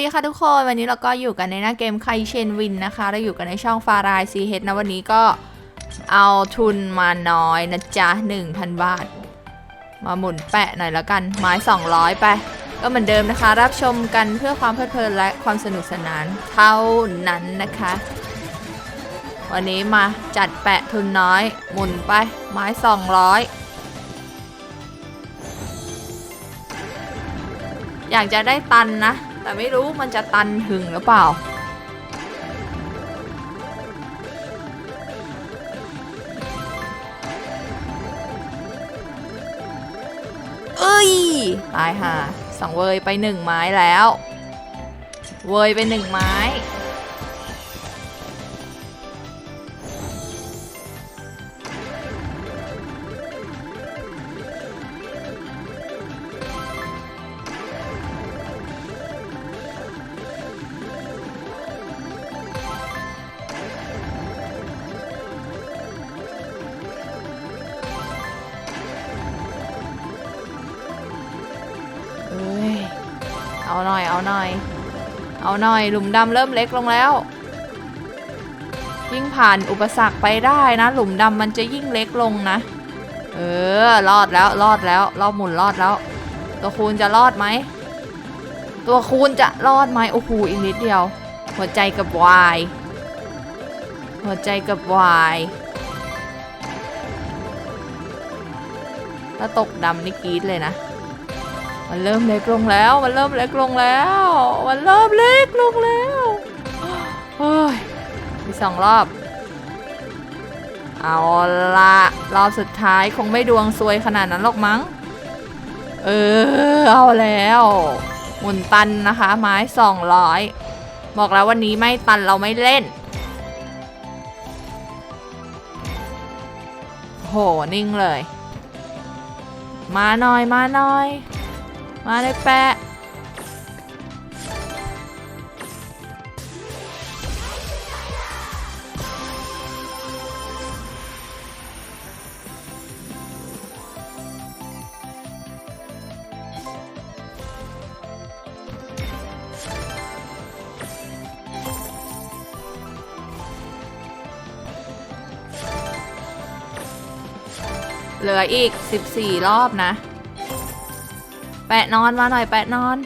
วัสดีค่ะทุกคน วันนี้เราก็อยู่กันในหน้าเกมไคเชนวินนะคะ เราอยู่กันในช่องฟารายซีเฮดนะวันนี้ก็เอาทุนมาน้อยนะจ๊ะ 1,000 บาท มาหมุนแปะหน่อยแล้วกันไม้ 200 ไป ก็เหมือนเดิมนะคะ รับชมกันเพื่อความเพลิดเพลินและความสนุกสนานเท่านั้นนะคะ วันนี้มาจัดแปะทุนน้อย หมุนไปไม้ 200อยากจะได้ตันนะ แต่ไม่รู้มันจะตันถึงหรือเปล่า เอ้ย ตายห่าสองเวยไปหนึ่งไม้แล้ว เวยไปหนึ่งไม้ หน่อย หลุมดำเริ่มเล็กลงแล้ว ยิ่งผ่านอุปสรรคไปได้นะ หลุมดำมันจะยิ่งเล็กลงนะ เออ รอดแล้ว รอดแล้วรอบหมุนรอดแล้ว ตัวคูณจะรอดไหม ตัวคูณจะรอดไหมโอ้โหอีกนิดเดียว หัวใจกับวาย หัวใจกับวายถ้าตกดำนี่กรีดเลยนะ มันเริ่มเล็กลงแล้ว มันเริ่มเล็กลงแล้ว มันเริ่มเล็กลงแล้วโอ้ยมีสองรอบ เอาละรอบสุดท้ายคงไม่ดวงซวยขนาดนั้นหรอกมั้ง เออ เอาแล้วหมุนตันนะคะ ไม้สองร้อยบอกแล้ววันนี้ไม่ตันเราไม่เล่น โหนิ่งเลย มาหน่อยมาหน่อย มาเลยแปะ เหลืออีก 14 รอบนะ แปะนอนมาหน่อยแปะนอน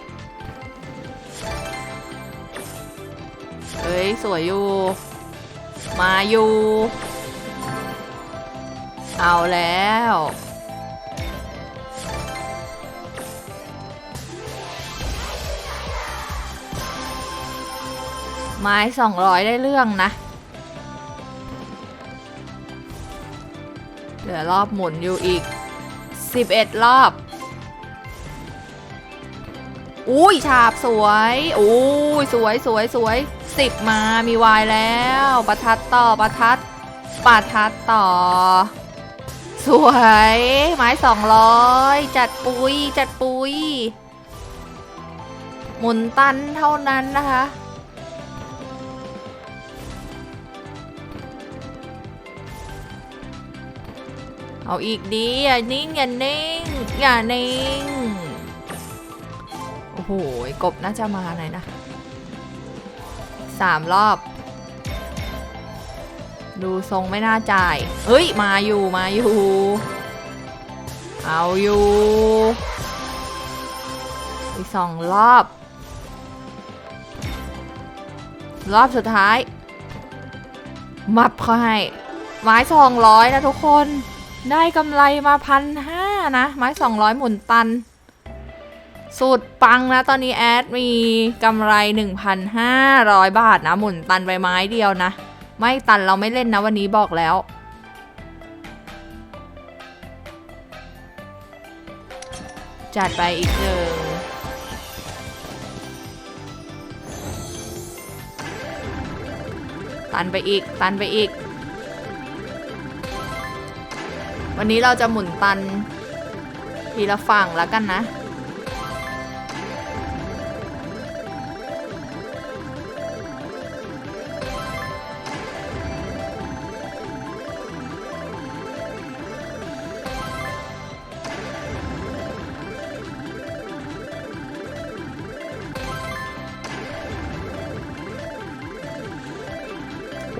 เฮ้ย สวยอยู่ มาอยู่ เอาแล้ว ไม้สองร้อยได้เรื่องนะ เหลือรอบหมุนอยู่อีก11รอบ อุ้ยฉาบสวยอุ้ยสวยสวยสวยสิบมามีวายแล้ว ประทัดต่อประทัดประทัดต่อ สวยไม้สองร้อยจัดปุยจัดปุยหมุนตันเท่านั้นนะคะเอาอีกดีอย่านิ่งอย่านิ่งอย่านิ่ง โอ้โหกบน่าจะมาหน่อยนะสามรอบ ดูทรงไม่น่าจ่าย เฮ้ย มาอยู่มาอยู่ เอาอยู่ อีกสองรอบ รอบสุดท้าย มับเขาให้ ไม้สองร้อยนะทุกคน ได้กำไรมาพันห้านะ ไม้สองร้อยหมุนตัน สุดปังนะ ตอนนี้แอดมีกำไร 1,500 บาทนะ หมุนตันไปไม้เดียวนะ ไม่ตันเราไม่เล่นนะวันนี้บอกแล้ว จัดไปอีกหนึ่งตันไปอีก ตันไปอีก วันนี้เราจะหมุนตันทีละฝั่งแล้วกันนะ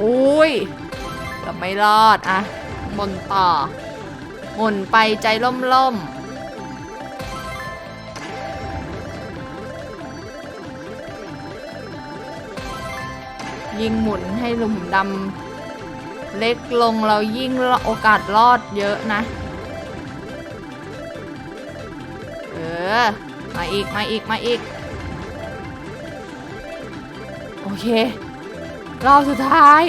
อุ้ยเกือบไม่รอดอะหมุนต่อหมุนไปใจล่มๆยิ่งหมุนให้หลุมดำเล็กลงเรายิ่งโอกาสรอดเยอะนะ เออ มาอีก มาอีก มาอีก โอเค รอบสุดท้าย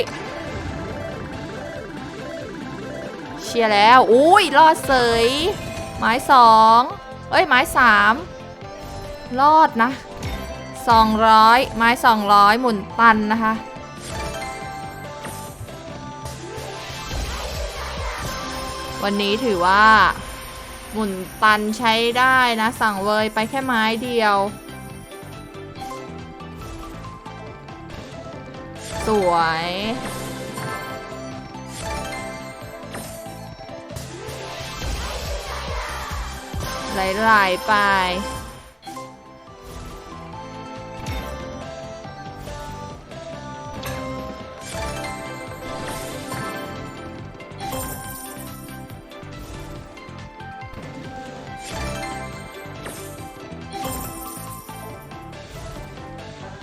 เชียร์แล้ว อุ้ยรอดเสยไม้สองเอ้ยไม้สามรอดนะ 200 ไม้ 200 หมุนตันนะคะ วันนี้ถือว่า หมุนตันใช้ได้นะ สั่งเวยไปแค่ไม้เดียว สวย ไหลๆไป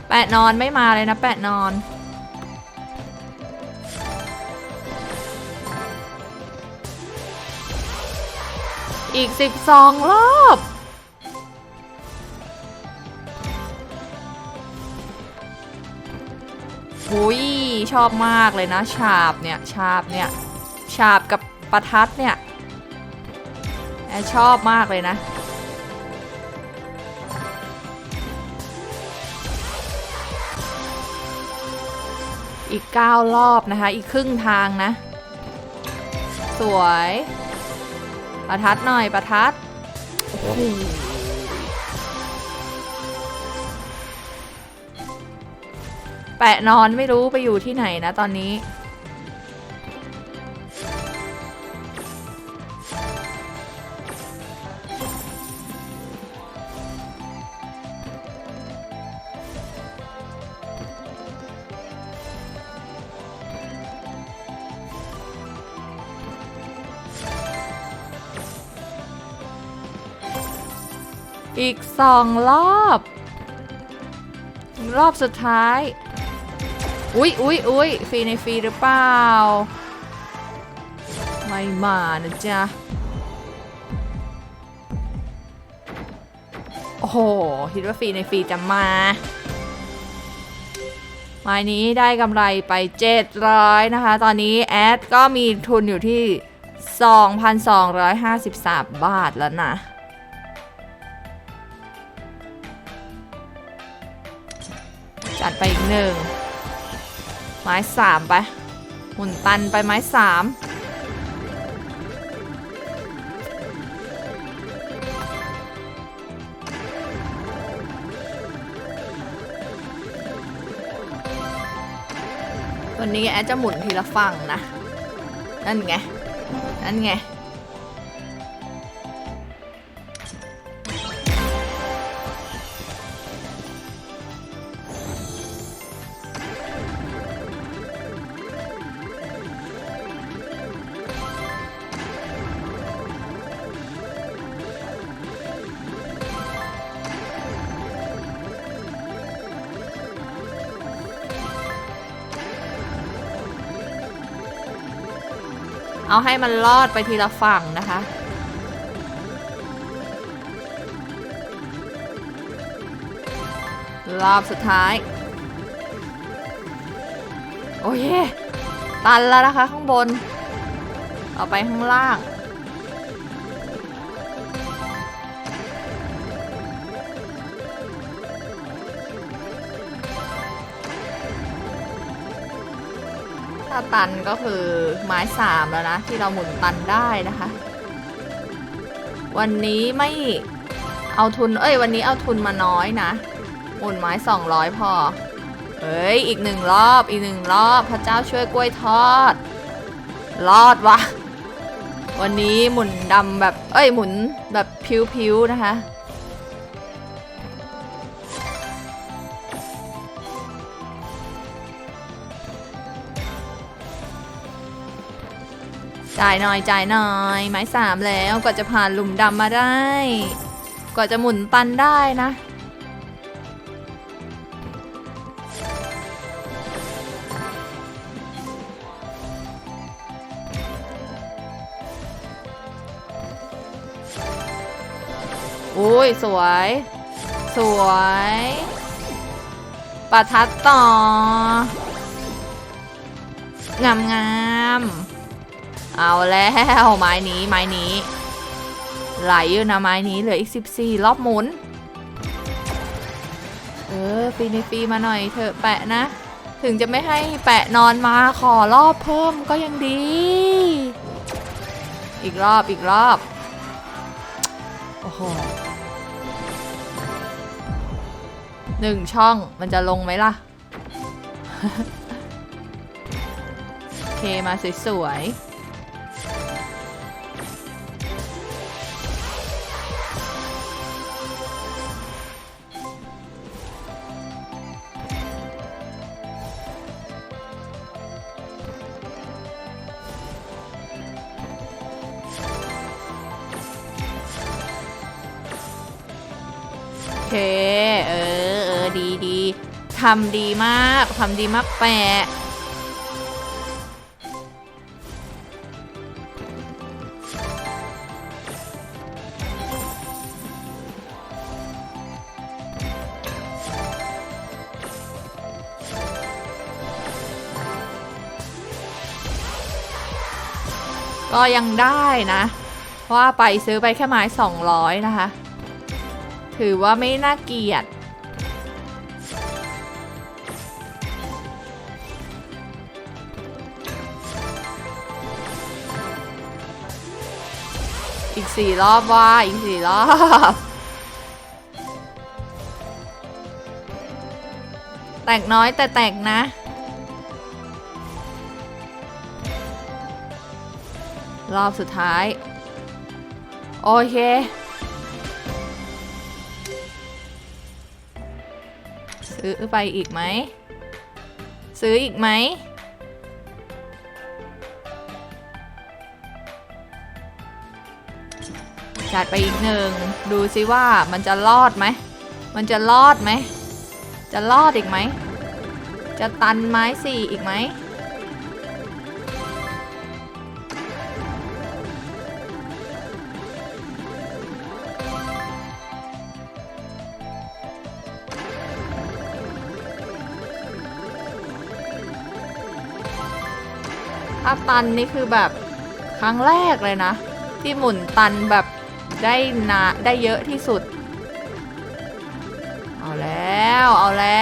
แปะนอนไม่มาเลยนะแปะนอน อีก 12 รอบ หุยชอบมากเลยนะ ฉาบเนี่ย ฉาบเนี่ย ฉาบกับประทัดเนี่ยแอชอบมากเลยนะอีก 9 รอบนะคะ อีกครึ่งทางนะ สวย ประทัดหน่อยประทัดโอ้โหแปะนอนไม่รู้ไปอยู่ที่ไหนนะตอนนี้ อีกสองรอบ รอบสุดท้าย อุ๊ยอุ๊ยอุ๊ยฟรีในฟรีหรือเปล่า ไม่มานะจ๊ะ โอ้โห คิดว่าฟรีในฟรีจะมาไม้นี้ได้กำไรไป 700 นะคะ ตอนนี้แอดก็มีทุนอยู่ที่ 2,253 บาทแล้วนะ จัดไปอีกหนึ่งไม้สามไปหมุนตันไปไม้สามวันนี้แอดจะหมุนทีละฝั่งนะ นั่นไง นั่นไง เอาให้มันรอดไปทีละฝั่งนะคะ รอบสุดท้าย โอเค ตันแล้วนะคะข้างบน เอาไปข้างล่าง ตันก็คือไม้สามแล้วนะ ที่เราหมุนตันได้นะคะ วันนี้ไม่เอาทุน เอ้ย วันนี้เอาทุนมาน้อยนะ หมุนไม้200พอเอ้ย อีกหนึ่งรอบ อีกหนึ่งรอบ พระเจ้าช่วยกล้วยทอด รอดวะ วันนี้หมุนดำแบบ เอ้ย หมุนแบบพิ้วๆนะคะ จ่ายหน่อยจ่ายหน่อย ไม้สามแล้วกว่าจะผ่านหลุมดำมาได้ กว่าจะหมุนตันได้นะอุ้ย สวย สวยประทัดต่องามงาม เอาแล้วไม้นี้ไม้นี้ไหลอยู่นะไม้นี้เหลืออีก 14 รอบหมุน เออฟรีในฟรีมาหน่อยเถอะแปะนะ ถึงจะไม่ให้แปะนอนมาขอรอบเพิ่มก็ยังดี อีกรอบอีกรอบ โอ้โหหนึ่งช่องมันจะลงไหมล่ะ โอเคมาสวยๆ เค เออเออดีดีทำดีมากทำดีมากแปะก็ยังได้นะ เพราะว่าไปซื้อไปแค่ไม้200 นะคะ ถือว่าไม่น่าเกลียด อีกสี่รอบว่า อีกสี่รอบแตกน้อยแต่แตกนะ รอบสุดท้าย โอเค ซื้อไปอีกไหม ซื้ออีกไหม จัดไปอีกหนึ่ง ดูซิว่ามันจะรอดไหม มันจะรอดไหม จะรอดอีกไหม จะตันไม้สี่อีกไหมาตันนี่คือแบบครั้งแรกเลยนะ ที่หมุนตันแบบได้นาได้เยอะที่สุด เอาแล้ว เอาแล้ว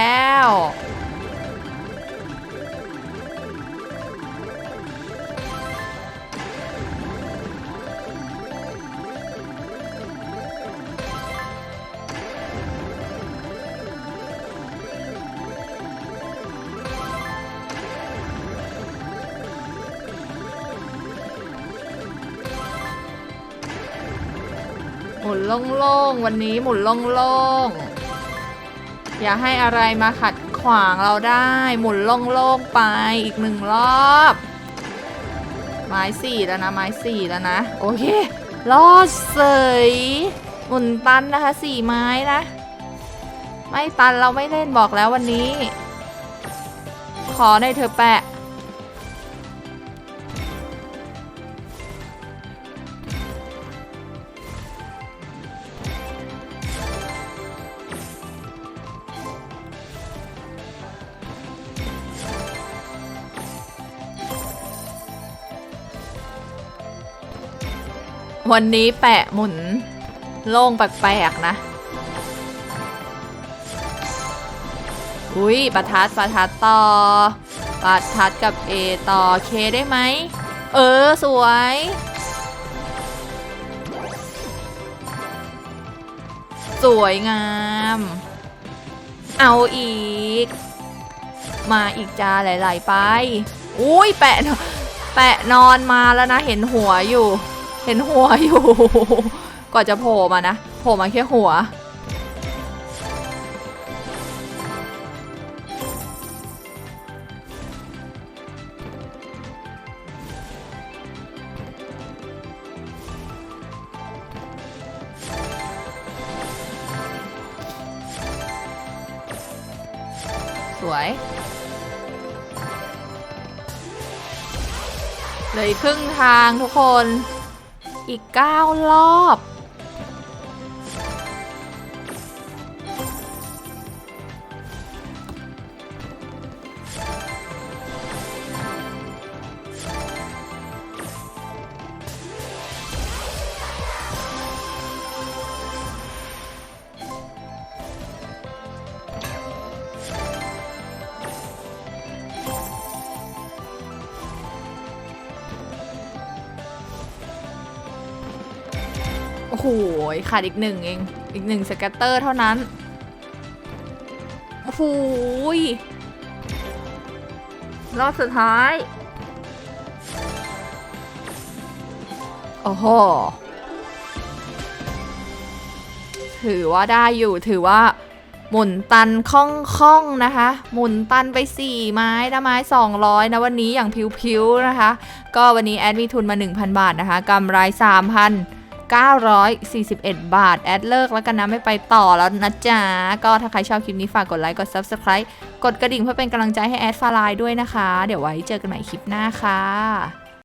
มุนโล่งๆ วันนี้หมุนโล่งๆ อย่าให้อะไรมาขัดขวางเราได้ หมุนโล่งๆ ไปอีกหนึ่งรอบ ไม้สี่แล้วนะ ไม้สี่แล้วนะ โอเค รอดเสยหมุนตันนะคะสี่ไม้นะ ไม่ตันเราไม่เล่นบอกแล้ววันนี้ ขอในเธอแปะ วันนี้แปะหมุนโล่งแปลกๆนะ อุ้ยประทัดประทัดต่อประทัดกับ A ต่อเคได้ไหม เออ สวย สวยงาม เอาอีก มาอีกจ้าหลาย ๆ ไป อุ้ยแปะ แปะนอนมาแล้วนะ เห็นหัวอยู่ เห็นหัวอยู่กว่าจะโผล่มานะ โผล่มาแค่หัว สวยเหลือครึ่งทางทุกคน อีก 9 รอบ โอ้โหขาดอีกหนึ่งเอง อีกหนึ่งสแกตเตอร์เท่านั้น โอ้โหยรอบสุดท้าย โอ้โห ถือว่าได้อยู่ ถือว่า หมุนตันคล่องๆนะคะ หมุนตันไป 4 ไม้นะไม้ 200 นะวันนี้อย่างพิวๆนะคะ ก็วันนี้แอดมีทุนมา 1,000 บาทนะคะกำไร 941 บาท แอดเลิกแล้วกันนะ ไม่ไปต่อแล้วนะจ๊ะ ก็ถ้าใครชอบคลิปนี้ฝากกดไลค์ กด Subscribe กดกระดิ่งเพื่อเป็นกำลังใจให้แอดฟาไลน์ด้วยนะคะ เดี๋ยวไว้เจอกันใหม่คลิปหน้าค่ะ